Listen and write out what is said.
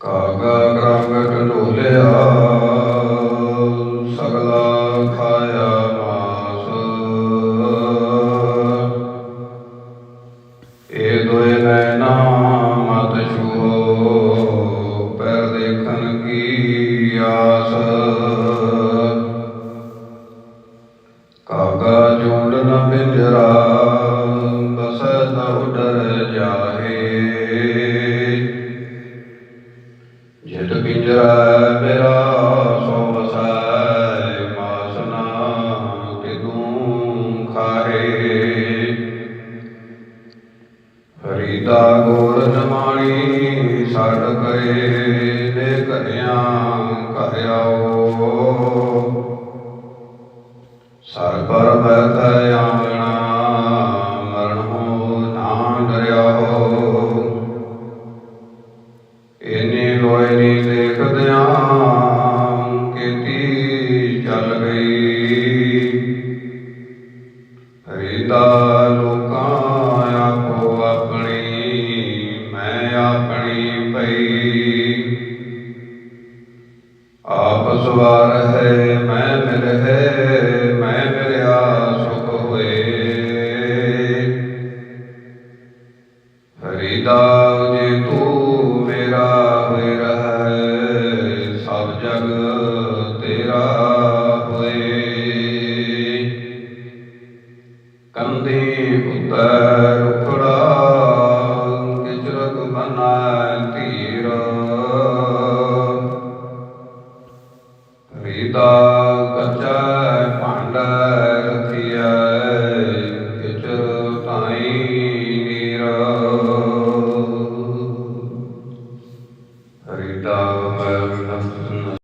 ਕਾਗਾ ਰੰਗ ਢੋਲਿਆ, ਸਗਲਾ ਖਾਇਆ ਮਾਸ ਇਹ ਦੋਏ ਨੈਣਾ ਮਤ ਛੂਹੋ, ਪੈਰ ਦੇਖਣ ਕੀ ਆਸ। ਕਾਗਾ ਝੁੰਡ ਨ ਪਿੰਜਰਾ ਜਿਤ ਪਿੰਜਰਾ ਮੇਰਾ ਸੋ ਵਸੈ ਮਾਸਨਾ ਕਿਦੂ ਖਾਹੇ। ਫਰੀਦਾ ਗੋਰ ਜਮਾਣੀ ਛੱਡ ਕਰੇ ਦੇ ਘਰਿਆਂ ਘਰ ਆਓ। ਸਰ ਪਰ ਬੈਠੈ मोहिनी देखदया केती चल गई हरिदा लोका आपो अपनी मैं अपनी पई आप सवार है मैं मिल है मैं मिलया सुख हुए हरिदा ਕੰਦੇ ਉਤਰ ਉਖੜਾ ਕਿਚਰਕ ਬਨਾ ਧੀਰ। ਰੀਤਾ ਕੱਚਾ ਭਾਂਡ ਰਖਿਆ ਕਿਚਰ ਤਾਈ ਨੀਰ। ਰੀਤਾ ਮੈਂ